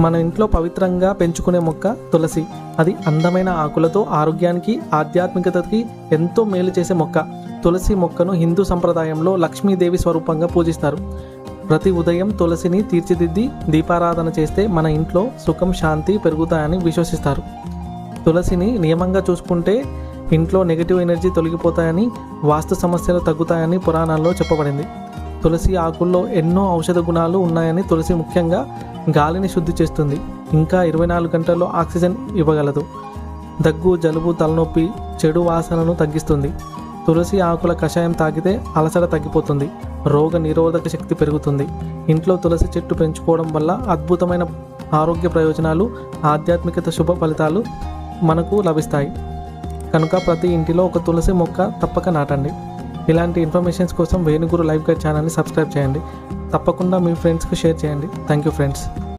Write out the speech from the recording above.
మన ఇంట్లో పవిత్రంగా పెంచుకునే మొక్క తులసి. అది అందమైన ఆకులతో ఆరోగ్యానికి ఆధ్యాత్మికతకి ఎంతో మేలు చేసే మొక్క. తులసి మొక్కను హిందూ సంప్రదాయంలో లక్ష్మీదేవి స్వరూపంగా పూజిస్తారు. ప్రతి ఉదయం తులసిని తీర్చిదిద్ది దీపారాధన చేస్తే మన ఇంట్లో సుఖం శాంతి పెరుగుతాయని విశ్వసిస్తారు. తులసిని నియమంగా చూసుకుంటే ఇంట్లో నెగిటివ్ ఎనర్జీ తొలగిపోతాయని వాస్తు సమస్యలు తగ్గుతాయని పురాణాల్లో చెప్పబడింది. తులసి ఆకుల్లో ఎన్నో ఔషధ గుణాలు ఉన్నాయని తులసి ముఖ్యంగా గాలిని శుద్ధి చేస్తుంది. ఇంకా ఇరవై నాలుగు గంటల్లో ఆక్సిజన్ ఇవ్వగలదు. దగ్గు జలుబు తలనొప్పి చెడు వాసనను తగ్గిస్తుంది. తులసి ఆకుల కషాయం తాగితే అలసట తగ్గిపోతుంది. రోగ నిరోధక శక్తి పెరుగుతుంది. ఇంట్లో తులసి చెట్టు పెంచుకోవడం వల్ల అద్భుతమైన ఆరోగ్య ప్రయోజనాలు ఆధ్యాత్మికత శుభ ఫలితాలు మనకు లభిస్తాయి. కనుక ప్రతి ఇంటిలో ఒక తులసి మొక్క తప్పక నాటండి. ఇలాంటి ఇన్ఫర్మేషన్స్ కోసం వేణుగురు లైవ్ గైడ్ ఛానల్ని సబ్స్క్రైబ్ చేయండి. తప్పకుండా మీ ఫ్రెండ్స్కి షేర్ చేయండి. Thank you friends